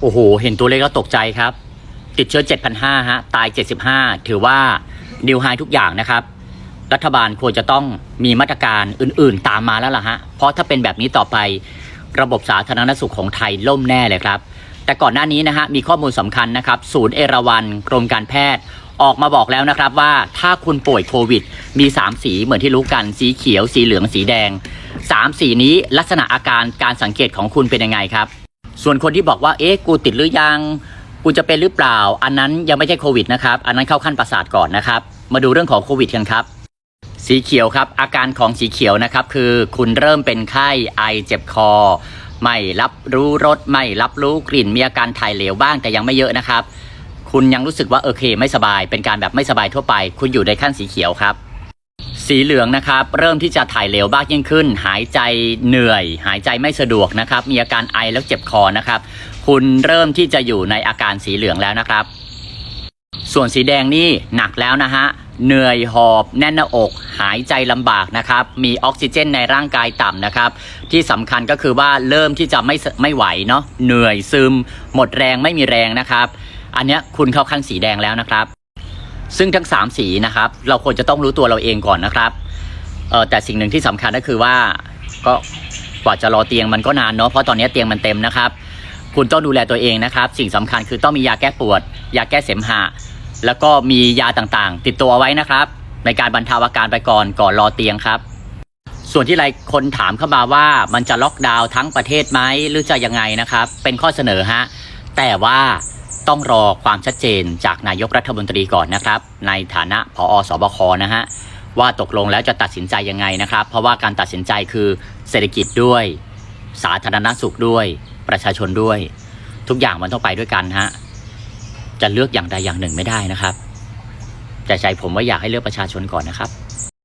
โอ้โห เห็นตัวเลขแล้วตกใจครับ ติดเชื้อ 7,500ฮะ ตาย 75 ถือว่าดิวไฮทุกอย่างนะครับ รัฐบาลควรจะต้องมีมาตรการอื่นๆ ตามมาแล้วล่ะฮะ เพราะถ้าเป็นแบบนี้ต่อไประบบสาธารณสุขของไทยล่มแน่เลยครับ แต่ก่อนหน้านี้นะฮะ มีข้อมูลสำคัญนะครับ ศูนย์เอราวัณกรมการแพทย์ออกมาบอกแล้วนะครับว่าถ้าคุณป่วยโควิด มี 3 สีเหมือนที่รู้กันสีเขียว สีเหลืองสีแดง 3 สีนี้ลักษณะอาการการสังเกตของคุณเป็นยังไงครับ ส่วนคนที่บอกว่าเอ๊ะกูติดหรือยังกูจะเป็นหรือเปล่า อันนั้นยังไม่ใช่โควิดนะครับ อันนั้นเข้าขั้นประสาทก่อนนะครับ มาดูเรื่องของโควิดกันครับ สีเขียวครับ อาการของสีเขียวนะครับ คือคุณเริ่มเป็นไข้ไอเจ็บคอ ไม่รับรู้รสไม่รับรู้กลิ่น มีอาการถ่ายเหลวบ้างแต่ยังไม่เยอะนะครับ คุณยังรู้สึกว่าโอเค ไม่สบาย เป็นการแบบไม่สบายทั่วไป คุณอยู่ในขั้นสีเขียวครับ สีเหลืองนะครับ เริ่มที่จะถ่ายเหลวบ้างยิ่งขึ้น หายใจเหนื่อย หายใจไม่สะดวกนะครับ มีอาการไอแล้วเจ็บคอนะครับ คุณเริ่มที่จะอยู่ในอาการสีเหลืองแล้วนะครับ ส่วนสีแดงนี่หนักแล้วนะฮะเหนื่อยหอบแน่นหน้าอก หายใจลำบากนะครับ มีออกซิเจนในร่างกายต่ำนะครับ ที่สำคัญก็คือว่าเริ่มที่จะไม่ไม่ไหวเนาะเหนื่อยซึม หมดแรงไม่มีแรงนะครับ อันนี้คุณเข้าขั้นสีแดงแล้วนะครับ ซึ่งทั้ง 3 สีนะครับ เราควรจะต้องรู้ตัวเราเองก่อนนะครับเออแต่สิ่งหนึ่งที่สำคัญก็คือว่าก็กว่าจะรอเตียงมันก็นานเนาะเพราะตอนนี้เตียงมันเต็มนะครับ คุณต้องดูแลตัวเองนะครับ สิ่งสำคัญคือต้องมียาแก้ปวด ยาแก้เสมหะ แล้วก็มียาต่างๆ ติดตัวเอาไว้นะครับ ในการบรรเทาอาการไปก่อนก่อนรอเตียงครับ ส่วนที่หลายคนถามเข้ามาว่ามันจะล็อกดาวน์ทั้งประเทศไหมหรือจะยังไงนะครับ เป็นข้อเสนอฮะแต่ว่า ต้องรอความชัดเจนจากนายกรัฐมนตรีก่อนนะครับ ในฐานะผอสบคนะฮะว่าตกลงแล้วจะตัดสินใจยังไงนะครับ เพราะว่าการตัดสินใจคือเศรษฐกิจด้วย สาธารณสุขด้วย ประชาชนด้วย ทุกอย่างมันต้องไปด้วยกันฮะจะเลือกอย่างใดอย่างหนึ่งไม่ได้นะครับ แต่ใจผมว่าอยากให้เลือกประชาชนก่อนนะครับ